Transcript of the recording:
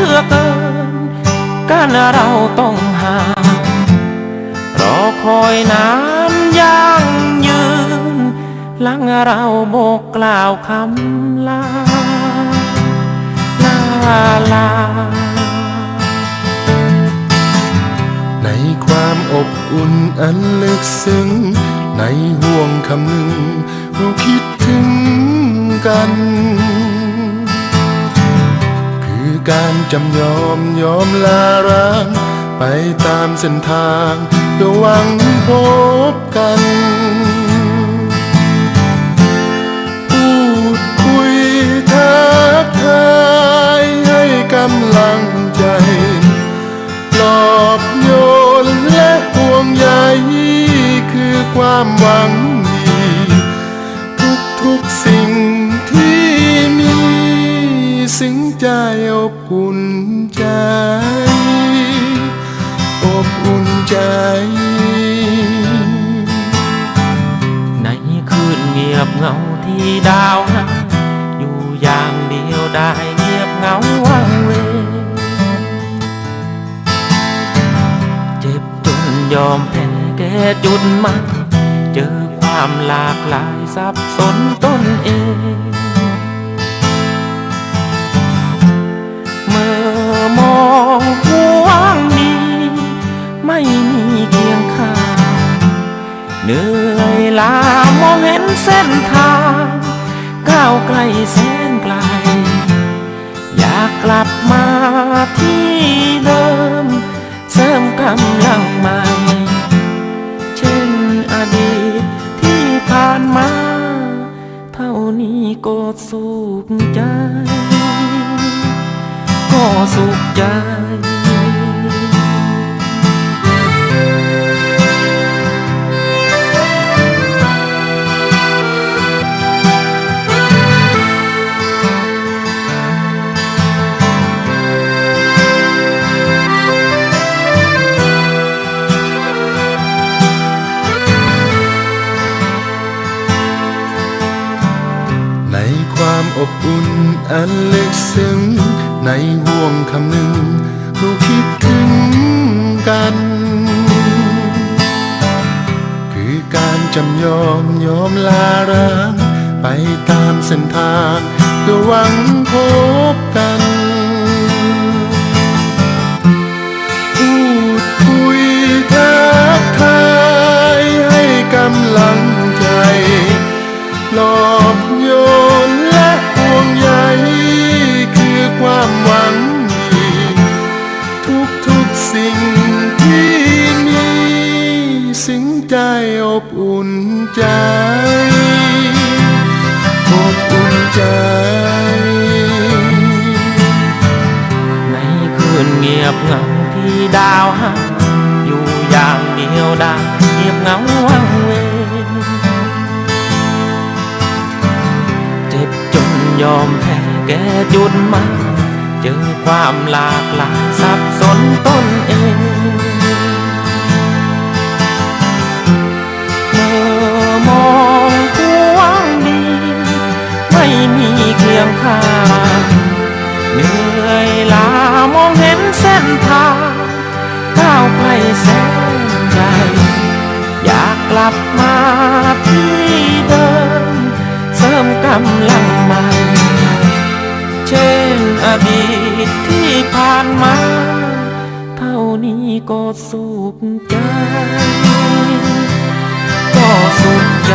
ลือเกิน กันเราต้องห่างรอคอยนานยังยืน หลังเราบอกกล่าวคำลาลาลา ในความอบอุ่นอันลึกซึ้ง ในห่วงคำหนึ่งเราคิดถึงกัน การจำยอมยอมลาร้าง ไปตามเส้นทางเพื่อหวังพบกัน พูดคุยทักทายให้กำลังใจปลอบโยนและห่วงใยคือความหวังดีทุกทุกๆสิ่งที่มีสิ่ง ใจอบอุ่นใจ อบอุ่นใจ ในคืนเงียบเหงาที่ดาวหาอยู่อย่างเดียวได้เงียบเหงาวังเวเจ็บจนยอมแพ้แก่จุดมาเจอความหลากหลายสับสนตนเอง อมองห่วงดีไม่มีเคียงข้างเหนื่อยล้ามองเห็นเส้นทางก้าวไกลแสนไกล อยากกลับมาที่เดิม เสริมกำลังใหม่ เช่นอดีตที่ผ่านมา เท่านี้ก็สุ สุ อบอุ่นอันลึกซึ้งในห่วงคำหนึ่งเราคิดถึงกัน คือการจำยอมยอมลาร้าง ไปตามเส้นทางเพื่อหวังพบกัน สิ่งที่มีสิ่งใจอบอุ่นใจอบอุ่นใจ ในคืนเงียบเหงาที่ดาวหาอยู่อย่างเดียวได้เงียบเหงาวังเวเจ็บจนยอมแพ้แก่จุดมาเจอความหลากหลายสับสนต้น เหนื่อยล้ามองเห็นเส้นทางก้าวไกลแสนไกลอยากกลับมาที่เดิม เสริมกำลังมัเช่นอดีตที่ผ่านมา เท่านี้ก็สุขใจ ก็สุขใจ